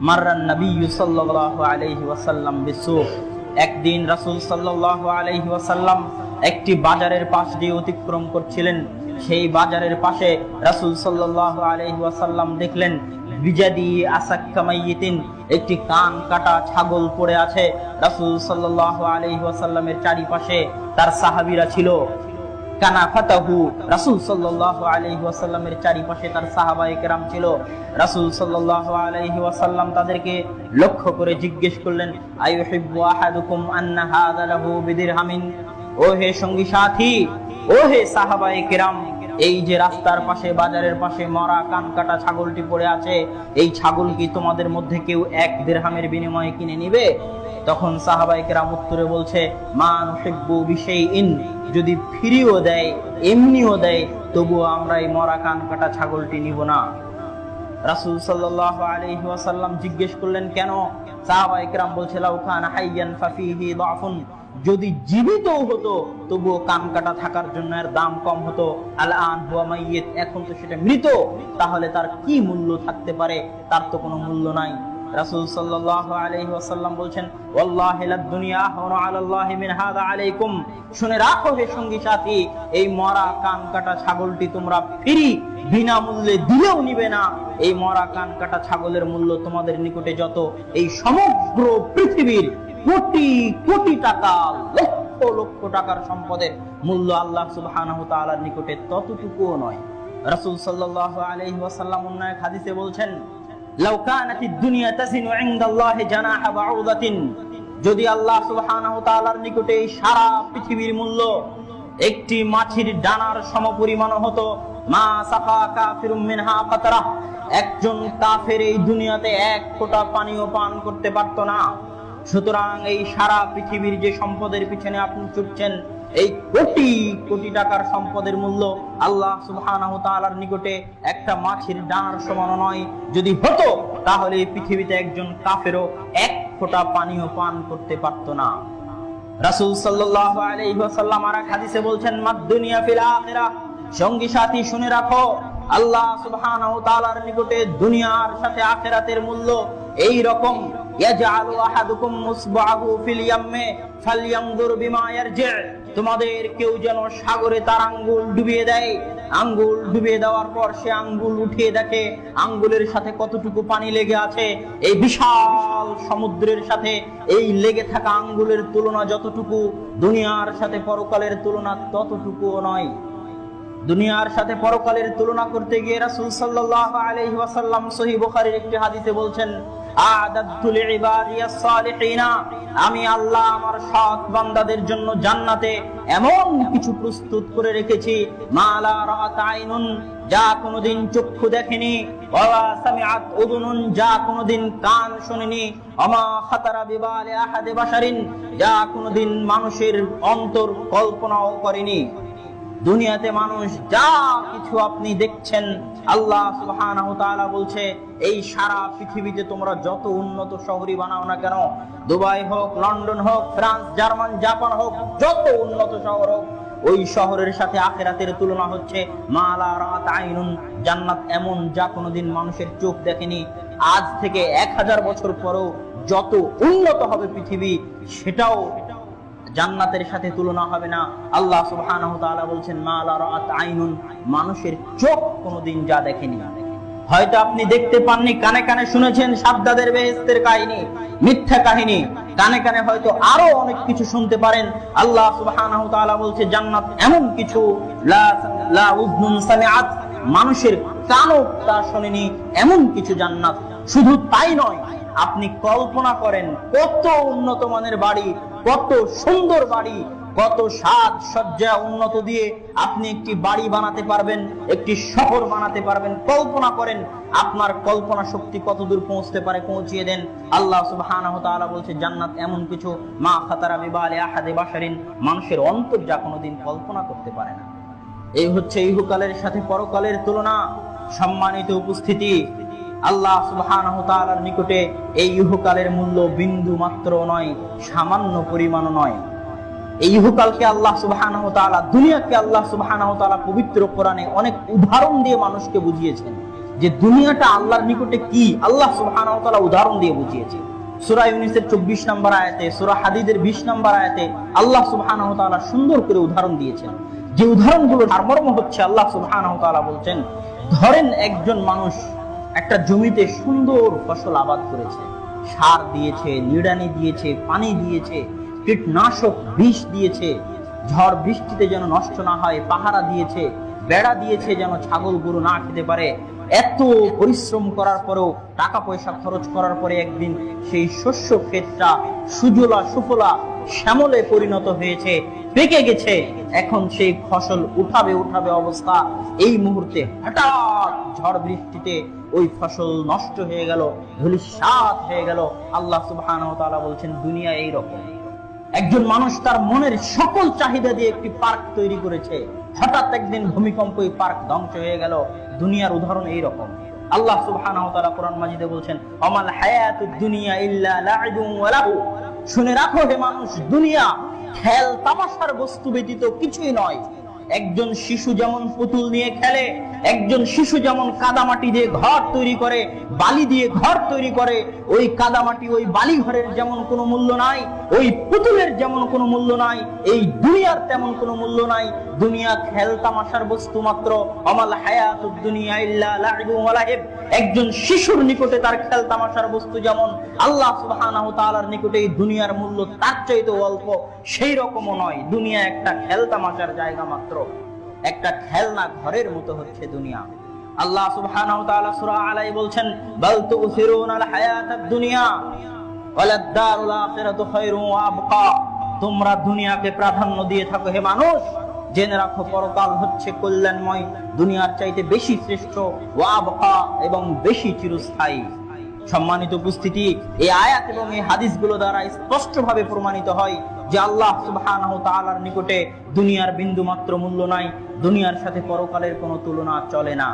মাররান নবী সাল্লাল্লাহু আলাইহি ওয়াসাল্লাম বিসুক একদিন রাসূল সাল্লাল্লাহু আলাইহি ওয়াসাল্লাম একটি বাজারের পাশ দিয়ে অতিক্রম করছিলেন। সেই বাজারের পাশে রাসূল সাল্লাল্লাহু আলাইহি ওয়াসাল্লাম দেখলেন, বিজাদি আসাক্কামাইয়িতিন একটি কান কাটা ছাগল পড়ে আছে। রাসূল সাল্লাল্লাহু আলাইহি ওয়াসাল্লামের চারিপাশে তার সাহাবীরা ছিল। কানাফাতাহু রাসূল সাল্লাল্লাহু আলাইহি ওয়াসাল্লামের চারিপাশে তার ছিল। রাসূল সাল্লাল্লাহু আলাইহি ওয়াসাল্লাম তাদেরকে লক্ষ্য করে জিজ্ঞেস করলেন আহাদুকুম আন্না হাযা লাহু বিদিরহামিন? ও হে সঙ্গী সাথী, ও হে এই যে রাস্তার পাশে, বাজারের পাশে মরা কান কাটা ছাগলটি পড়ে আছে, এই ছাগল কি তোমাদের মধ্যে কেউ এক দেড়হামের বিনিময়ে কিনে নিবে? তখন সাহাবাই কেরাম উত্তরে বলছে মান হিব্বু ইন যদি ফিরিও দেয়, এমনিও দেয়, তবুও আমরা এই মরা কান কাটা ছাগলটি নিব না। রাসূল সাল্লাল্লাহু আলাইহি ওয়াসাল্লাম জিজ্ঞেস করলেন, কেন? সাহাবায়ে কেরাম বলছে, লাউ কানা হাইয়ান ফাফিহি দাফুন। যদি জীবিত হতো, তবুও কান কাটা থাকার জন্য এর দাম কম হতো। আল মাইয়িত, এখন তো সেটা মৃত। তাহলে তার কি মূল্য থাকতে পারে? তার তো কোনো মূল্য নাই। ছাগলের মূল্য তোমাদের নিকটে যত, এই সমগ্র পৃথিবীর কোটি কোটি টাকা, লক্ষ লক্ষ টাকার সম্পদের মূল্য আল্লাহ সুবহানাহু নিকটে ততটুকুও নয়। রাসূল সাল্লাল্লাহু আলাইহি ওয়াসাল্লাম হাদিসে বলছেন লাউ কানাতিদ দুনিয়া তাসিনু ইনদাল্লাহি জানাহা বাউদাতিন। যদি আল্লাহ সুবহানাহু তাআলার নিকটে এই সারা পৃথিবীর মূল্য একটি মাছির ডানার সমপরিমাণ হতো, মা সাফা কাফিরুম মিনহা কাতরা একজন কাফের এই দুনিয়াতে এক ফোঁটা পানিও পান করতে পারতো না। সুতরাং এই সারা পৃথিবীর যে সম্পদের পিছনে আপনি ছুটছেন এই কোটি কোটি টাকার সম্পদের মূল্য আল্লাহ সুবহানাহু তাআলার নিকটে একটা মাছের ডানার সমান নয়। যদি হতো, তাহলে এই পৃথিবীতে একজন কাফেরও এক ফোঁটা পানিও পান করতে পারতো না। রাসূল সাল্লাল্লাহু আলাইহি ওয়াসাল্লাম আর হাদিসে বলছেন, মাদ দুনিয়া ফিল আখিরাহ। সঙ্গী সাথী শুনে রাখো, আল্লাহ সুবহানাহু তাআলার নিকটে দুনিয়ার সাথে আখিরাতের মূল্য এই রকম তোমাদের কেউ যেন সাগরে তার আঙ্গুল ডুবিয়ে দেয়, আঙ্গুল ডুবিয়ে দেওয়ার পর সে আঙ্গুল উঠিয়ে দেখে আঙ্গুলের সাথে কতটুকু পানি লেগে আছে। এই বিশাল সমুদ্রের সাথে এই লেগে থাকা আঙ্গুলের তুলনা যতটুকু, দুনিয়ার সাথে পরকালের তুলনা ততটুকুও নয়। দুনিয়ার সাথে পরকালের তুলনা করতে গিয়ে রাসূল সাল্লাল্লাহু আলাইহি ওয়াসাল্লাম সহিহ বুখারীর একটি হাদিসে বলছেন আমি আল্লাহ আমার সৎ বান্দাদের জন্য জান্নাতে এমন কিছু প্রস্তুত করে রেখেছি। মালা রাআত আইনুন, যা কোনোদিন চক্ষু দেখেনি। যা কোনোদিন কান শুনেনি। যা কোনোদিন মানুষের অন্তর কল্পনাও করেনি। দুনিয়াতে মানুষ যা কিছু আপনি দেখছেন, আল্লাহ তাআলা বলছে, এই সারা পৃথিবীতে তোমরা যত উন্নত শহরই বানাও না কেন, দুবাই হোক, লন্ডন হোক, ফ্রান্স, জার্মান, জাপান হোক, যত উন্নত শহর হোক, ওই শহরের সাথে আখেরাতের তুলনা হচ্ছে মালা রাত আইনুন, জান্নাত এমন যা কোনোদিন মানুষের চোখ দেখেনি। আজ থেকে এক হাজার বছর পরেও যত উন্নত হবে পৃথিবী, সেটাও জান্নাতের সাথে তুলনা হবে না। আল্লাহ সুবহানাহু বলছেন, মা আইনুন। মানুষের চোখ কোনোদিন যা দেখেনি। হয়তো আপনি দেখতে পাননি, কানে কানে শুনেছেন সাদ্দাদের বেহেশতের কাহিনী, মিথ্যা কাহিনী। কানে কানে হয়তো আরও অনেক কিছু শুনতে পারেন। আল্লাহ সুবহানাহু বলছে, জান্নাত এমন কিছু মানুষের কানও তা শোনেনি, এমন কিছু জান্নাত। শুধু তাই নয়, আপনি কল্পনা করেন, কত উন্নত মানের বাড়ি কত সুন্দর বাড়ি, কত সাজ সজ্জা উন্নত দিয়ে আপনি একটি বাড়ি বানাতে পারবেন, একটি শহর বানাতে পারবেন, কল্পনা করেন আপনার কল্পনা শক্তি কত দূর পৌঁছতে পারে, পৌঁছিয়ে দেন। আল্লাহ সুবহানাহু তাআলা বলছে, জান্নাত এমন কিছু, মা খাতারা বিবালে আহাদে বাশারিন, মানুষের অন্তর যা কোনোদিন কল্পনা করতে পারে না। এই হচ্ছে ইহুকালের সাথে পরকালের তুলনা। সম্মানিত উপস্থিতি আল্লাহ তাআলার নিকটে এই ইহকালের মূল্য বিন্দু মাত্র নয়, সামান্য পরিমাণ নয়। এই ইহকালকে আল্লাহ তাআলা, দুনিয়াকে আল্লাহ তাআলা পবিত্র কোরআনে অনেক উদাহরণ দিয়ে মানুষকে বুঝিয়েছেন যে দুনিয়াটা আল্লাহর নিকটে কি? আল্লাহ তাআলা উদাহরণ দিয়ে বুঝিয়েছে। সূরা ইউনিসের 24 নম্বর আয়াতে, সূরা হাদিদের 20 নম্বর আয়াতে আল্লাহ তাআলা সুন্দর করে উদাহরণ দিয়েছেন। যে উদাহরণগুলো সারমর্ম হচ্ছে আল্লাহ তাআলা বলছেন, ধরেন একজন মানুষ একটা জমিতে সুন্দর ফসল আবাদ করেছে। সার দিয়েছে, নিড়ানি দিয়েছে, পানি দিয়েছে, কীটনাশক বিষ দিয়েছে। ঝড় বৃষ্টিতে যেন নষ্ট না হয়, পাহারা দিয়েছে, বেড়া দিয়েছে যেন ছাগল গরু না খেতে পারে। এত পরিশ্রম করার পরেও টাকা পয়সা খরচ করার পরে একদিন সেই শস্য ক্ষেতটা সুজলা সুফলা শ্যামলে পরিণত হয়েছে। পেকে গেছে। এখন সেই ফসল উঠাবে উঠাবে অবস্থা। এই মুহূর্তে হঠাৎ ঝড় বৃষ্টিতে ওই ফসল নষ্ট হয়ে গেল, ধুলিসাৎ হয়ে গেল। আল্লাহ সুবহানাহু বলছেন, দুনিয়া এই রকম একজন মানুষ তার মনের সকল চাহিদা দিয়ে একটি পার্ক তৈরি করেছে। হঠাৎ একদিন ভূমিকম্প ওই পার্ক ধ্বংস হয়ে গেল। দুনিয়ার উদাহরণ এই রকম আল্লাহ সুবহানাহু তাআলা কোরআন মাজিদে বলছেন আমাল হায়াতুদ দুনিয়া ইল্লা লাইবুন ওয়া লাহু। শুনে রাখো হে মানুষ, দুনিয়া খেল তামাশার বস্তু ব্যতীত কিছুই নয়। একজন শিশু যেমন পুতুল নিয়ে খেলে, একজন শিশু যেমন কাদামাটি দিয়ে ঘর তৈরি করে, বালি দিয়ে ঘর তৈরি করে, ওই কাদামাটি ওই বালি ঘরের যেমন কোনো মূল্য নাই, ওই পুতুলের যেমন কোনো মূল্য নাই, এই দুনিয়ার তেমন কোনো মূল্য নাই। দুনিয়া খেল তামাশার বস্তু মাত্র। অমাল হায়াতুদ দুনিয়া ইল্লা লাইবুন ওয়া একজন শিশুর নিকটে তার খেল তামাশার বস্তু যেমন আল্লাহ সুবহানাহু তাআলার নিকটে এই দুনিয়ার মূল্য তার চাইতে অল্প, সেই রকমও নয়। দুনিয়া একটা খেল তামাশার জায়গা মাত্র। একটা খেলনা ঘরের মতো হচ্ছে দুনিয়া। আল্লাহ সুবহানাহু তাআলা সূরা আলাই বলছেন, বাল দুনিয়া ওয়ালাদ দারুল আখিরাতু খায়রু ওয়া আবকা। তোমরা দুনিয়াকে প্রাধান্য দিয়ে থাকো হে মানুষ। জেনে রাখো, পরকাল হচ্ছে কল্যাণময়, দুনিয়ার চাইতে বেশি শ্রেষ্ঠ ওয়াবকা এবং বেশি চিরস্থায়ী। সম্মানিত উপস্থিতি, এই আয়াত এবং এই হাদিসগুলো দ্বারা স্পষ্টভাবে প্রমাণিত হয় যে আল্লাহ সুবাহ নিকটে দুনিয়ার বিন্দু মাত্র মূল্য নাই, দুনিয়ার সাথে পরকালের কোনো তুলনা চলে না।